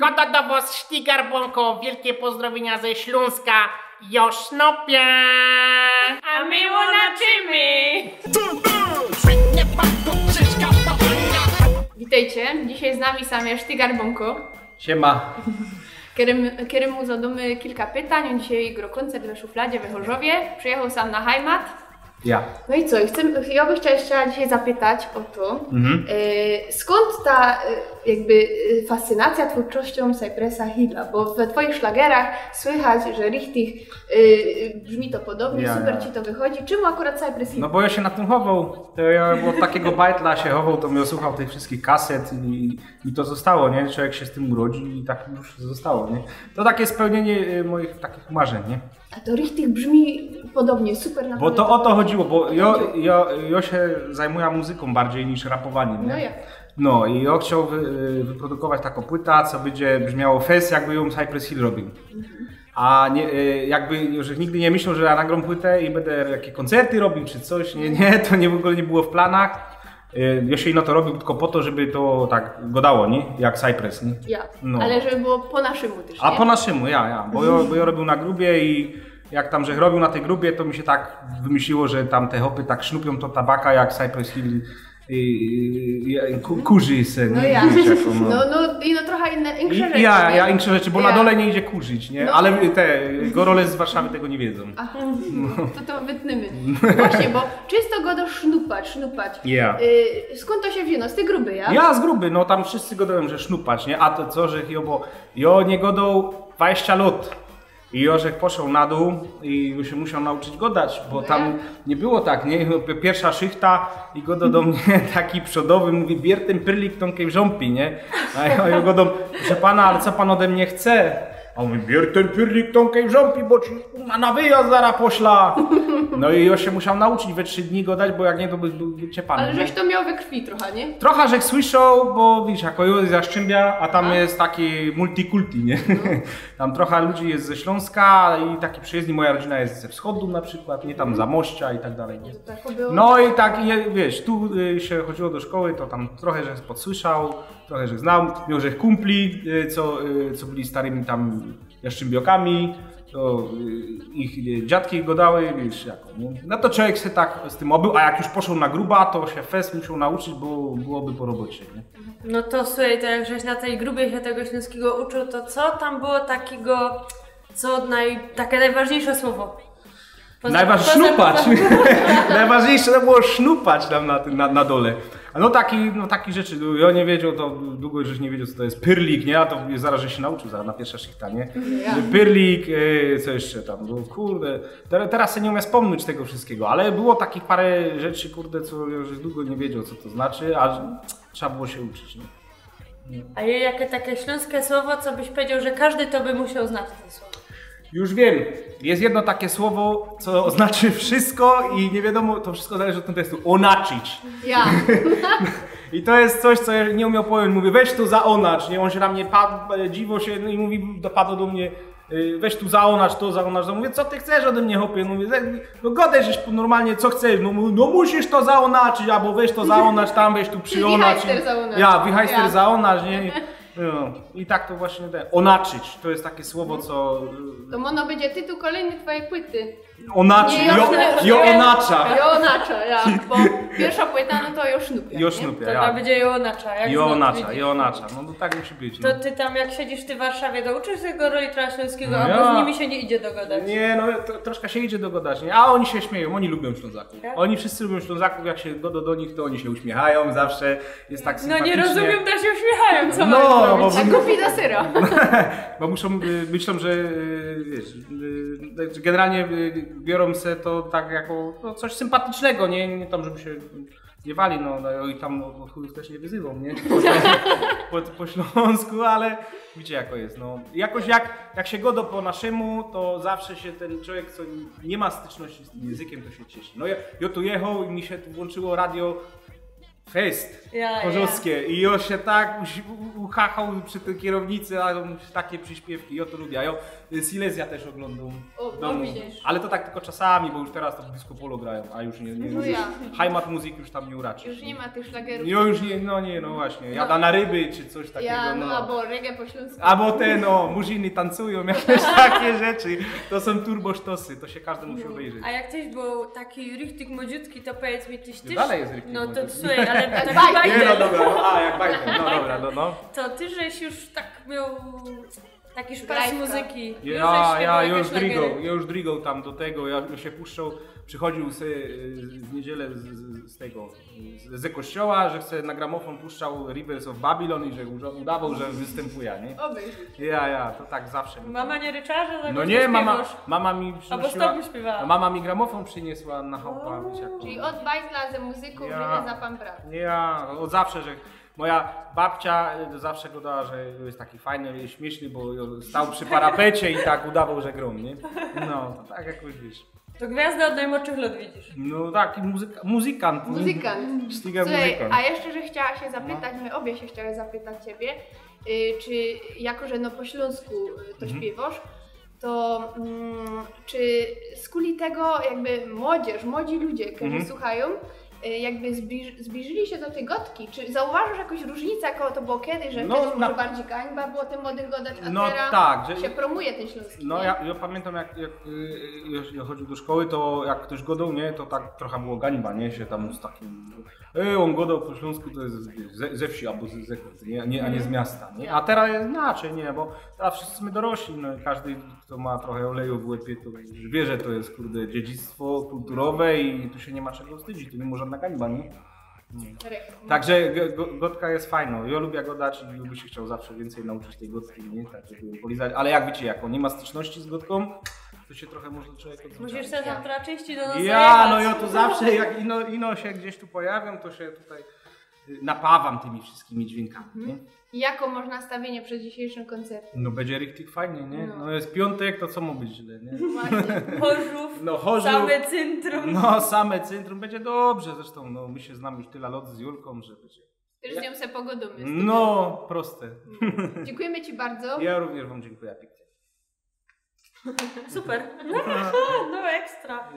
Goda do was Sztigar Błąko, wielkie pozdrowienia ze Śląska, Josznopia! A my łonaczymy! Witajcie, dzisiaj z nami same Sztygar Bonko, Siema. którym, któremu zadamy kilka pytań. On dzisiaj gro koncert we Szufladzie, we Chorzowie. Przyjechał sam na Heimat. Ja. No i co, chcę, ja bym chciała jeszcze dzisiaj zapytać o to, Mhm. e, skąd ta e, jakby e, fascynacja twórczością Cypressa Hilla, bo we twoich szlagerach słychać, że richtig brzmi to podobnie, Ja, super ja. ci to wychodzi. Czemu akurat Cypress Hill? No bo ja się na tym chował. To ja od takiego bajtla się chował, to mnie słuchał tych wszystkich kaset i, i to zostało, nie? Człowiek się z tym urodzi i tak już zostało, nie? To takie spełnienie y, moich takich marzeń, nie? A to richtig brzmi podobnie, super Bo naprawdę. to o to chodziło, bo ja, ja, ja się zajmuję muzyką bardziej niż rapowaniem, No jak? No i ja chciał wy, y, wyprodukować taką płytę, co będzie brzmiało fest, jakby ją Cypress Hill robił. A nie, y, jakby, że nigdy nie myślał, że ja nagram płytę i będę jakie koncerty robił czy coś, nie, nie, to nie, w ogóle nie było w planach. Y, się ino to robił tylko po to, żeby to tak godało, nie? Jak Cypress, nie? Ja. No. Ale żeby było po naszemu też, A nie? po naszemu, ja, ja, bo ja, bo ja robił na grubie i jak tam, że robił na tej grubie, to mi się tak wymyśliło, że tam te hopy tak sznupią to tabaka jak Cypress Hill i, i, i ku, kurzy se, No nie? ja. Wiesz, jaką, no. No, no i no trochę inne, I, większe rzeczy. Ja, ja inne rzeczy, bo Ja. na dole nie idzie kurzyć, nie? No. Ale te gorole z Warszawy tego nie wiedzą. Aha, to to wytnymy. Właśnie, bo czysto go do sznupać, sznupać. Ja. Y, skąd to się wzięło? Z tej gruby, ja? Ja z gruby, no tam wszyscy godają, że sznupać, nie? A to co, że jo, bo jo nie godał 20 lat. I Jorzek poszedł na dół i się musiał nauczyć godać, bo tam nie było tak, nie? Pierwsza szychta i godo do mnie taki przodowy mówi, bier ten pyrlik tonkiej żąpi, nie? A ja, godą, proszę pana, ale co pan ode mnie chce? A on mówi, bier ten pyrlik tonkiej żąpi, bo ci kurwa, na wyjazd zara poszla. No i ja się musiał nauczyć we trzy dni godać, bo jak nie, to by był ciepany. Ale żeś to miał we krwi trochę, nie? Trochę żech słyszał, bo widzisz, jako jest Jaszczymbia, a tam jest taki multikulti, nie? Tam trochę ludzi jest ze Śląska i taki przyjezdni, moja rodzina jest ze wschodu na przykład, nie tam Zamościa i tak dalej, nie? Tak. No i tak, i wiesz, tu y, się chodziło do szkoły, to tam trochę żech podsłyszał, trochę żech znał, miał żech kumpli, y, co, y, co byli starymi tam Jaszczymbiokami, to y, ich y, dziadki go dały, wiesz, jako, nie? No to człowiek się tak z tym obył, a jak już poszedł na gruba, to się fest musiał nauczyć, bo byłoby po robocie, nie? No to słuchaj, to jak żeś na tej grubie się tego śląskiego uczył, to co tam było takiego, co naj, takie najważniejsze słowo? Poza- sznupać. Najważniejsze to było sznupać tam na, na, na dole. No taki, no taki rzeczy, no, ja nie wiedział, to długo żeś nie wiedział co to jest pyrlik, nie? A to zaraz że się nauczył zaraz na pierwsza szychta, nie? Ja. Pyrlik, e, co jeszcze tam, no kurde, Te- teraz sobie nie umiem wspomnieć tego wszystkiego, ale było takich parę rzeczy, kurde, co już długo nie wiedział co to znaczy, a trzeba było się uczyć, nie? A jakie takie śląskie słowo, co byś powiedział, że każdy to by musiał znać to słowo? Już wiem, jest jedno takie słowo, co oznaczy wszystko i nie wiadomo, to wszystko zależy od kontekstu, onaczyć. Ja. I to jest coś, co ja nie umiał powiedzieć. Mówię, weź tu zaonacz, nie? On się na mnie padł, e, dziwo się no i mówi, dopadło do mnie, y, weź tu zaonacz, to zaonacz. No mówię, co ty chcesz ode mnie, chłopie? No mówię, no godaj, żeś normalnie, co chcesz? No, no musisz to zaonaczyć, albo weź to zaonacz tam, weź tu przyonacz. wichajster zaonacz. Ja, wichajster Ja. zaonacz, nie? No. I tak to właśnie, te, onaczyć, to jest takie słowo, co... To mono będzie tytuł kolejny twojej płyty. Onaczy, Nie, jo, Joszne- jo onacza. Ja. Bo pierwsza płyta, no to Josznupia. Jo nie? sznupia, To ja. ja. będzie Jołonacza. jak Jo znów onacza, widzisz. jo onacza. No to tak musi być. No. To ty tam jak siedzisz ty w Warszawie, to uczysz tego rolitra śląskiego, No albo ja. z nimi się nie idzie dogadać. Nie, no to, troszkę się idzie dogadać, nie? A oni się śmieją, oni lubią Ślązaków. Tak? Oni wszyscy lubią Ślązaków, jak się godo do nich, to oni się uśmiechają zawsze, jest tak No nie rozumiem, to się uśmiechają, co No, mają bo-? A kupi do syra. Bo muszą, y, myślą, że y, wiesz, y, że generalnie y, biorą se to tak jako no, coś sympatycznego, nie, nie tam, żeby się nie wali, no, no i tam od chudów też nie wyzywą, nie? Po, po, po śląsku, ale wiecie jako jest, no. Jakoś jak, jak się godo po naszemu, to zawsze się ten człowiek, co nie ma styczności z językiem, to się cieszy. No ja, ja tu jechał i mi się tu włączyło radio fest Ja, chorzowskie i on się tak uchachał przy tej kierownicy, a takie przyśpiewki, ja to lubię. Ja Silesia też oglądam O, w no domu. Ale to tak tylko czasami, bo już teraz to disco polo grają, a już nie, nie No ja. Heimat muzyk już tam nie uraczy. Już nie ma tych szlagerów. No już nie, no nie, no właśnie. Jada na ryby czy coś takiego. Ja, no, no. albo reggae po śląsku. Albo te, no, murzyny tancują, jakieś takie rzeczy. To są turbosztosy, to się każdy musi obejrzeć. A jak ktoś był taki richtig młodziutki, to powiedz mi, tyś też... Dalej jest richtig No to słuchaj, taki bajka. Nie, no dobra, no, a jak bajkę, no dobra, no, no. To ty żeś już tak miał taki szpas muzyki. Ja, ja już drigał, szlagery. ja już drigał tam do tego, ja już się puszczał, przychodził y, w niedzielę z, z, z tego, z, ze kościoła, że chce na gramofon puszczał Rivers of Babylon i że uda- udawał, że występuje, nie? Obejrzyj. Ja, ja, to tak zawsze. Mama nie ryczała, że za No nie, mama, mama mi Albo z przynosiła, śpiewała. mama mi gramofon przyniosła na to- Czyli od bajtla ze muzyką, Ja. za pan brat. Nie, ja od zawsze, że moja babcia y, zawsze gadała, że jest taki fajny, śmieszny, bo stał przy parapecie i tak udawał, że grom, nie? No, to tak jakoś wiesz. To gwiazda od najmłodszych lat widzisz. No taki muzyka, muzykant. Muzykant. Stiga Słuchaj, muzykant. a jeszcze, że chciała się zapytać, my obie się chciały zapytać ciebie, y, czy jako, że no po śląsku y, to Mhm. śpiewasz, to mm, czy z kuli tego jakby młodzież, młodzi ludzie, którzy Mhm. słuchają, jakby zbliż, zbliżyli się do tej gotki? Czy zauważasz jakąś różnicę, jako to było kiedy, że No, może na- bardziej gańba było tym młodych godać, a No teraz tak, że- się promuje ten śląski, No ja, ja pamiętam jak, jak y, ja chodził do szkoły, to jak ktoś godał, nie, to tak trochę było gańba, nie, się tam z takim, e, on godał po śląsku, to jest ze, ze wsi albo z, ze, nie, nie, a nie z miasta, nie, a teraz jest inaczej, nie, bo teraz wszyscy my dorośli, no każdy, kto ma trochę oleju w łepie, to wie, że to jest, kurde, dziedzictwo kulturowe i tu się nie ma czego wstydzić, tu nie ma żadna gańba, nie. Także gotka jest fajną. Ja lubię godać i lubię się chciał zawsze więcej nauczyć tej gotki, nie? Tak, żeby polizać. Ale jak wiecie, jak on nie ma styczności z gotką, to się trochę może człowiek odzwyczaić. Musisz sobie tam trochę częściej do nas Ja, zajebać. no ja to zawsze, jak ino, ino się gdzieś tu pojawiam, to się tutaj napawam tymi wszystkimi dźwiękami, nie? I Jako można nastawienie przed dzisiejszym koncertem? No będzie richtig fajnie, nie? No. No jest piątek, to co ma być źle, nie? Właśnie. Chorzów, No chorzów, same centrum. no same centrum, będzie dobrze, zresztą no my się znamy już tyle lat z Julką, że będzie... Też z nią se pogodumy. No, proste. Dziękujemy Ci bardzo. Ja również wam dziękuję pięknie. Super. No, no ekstra.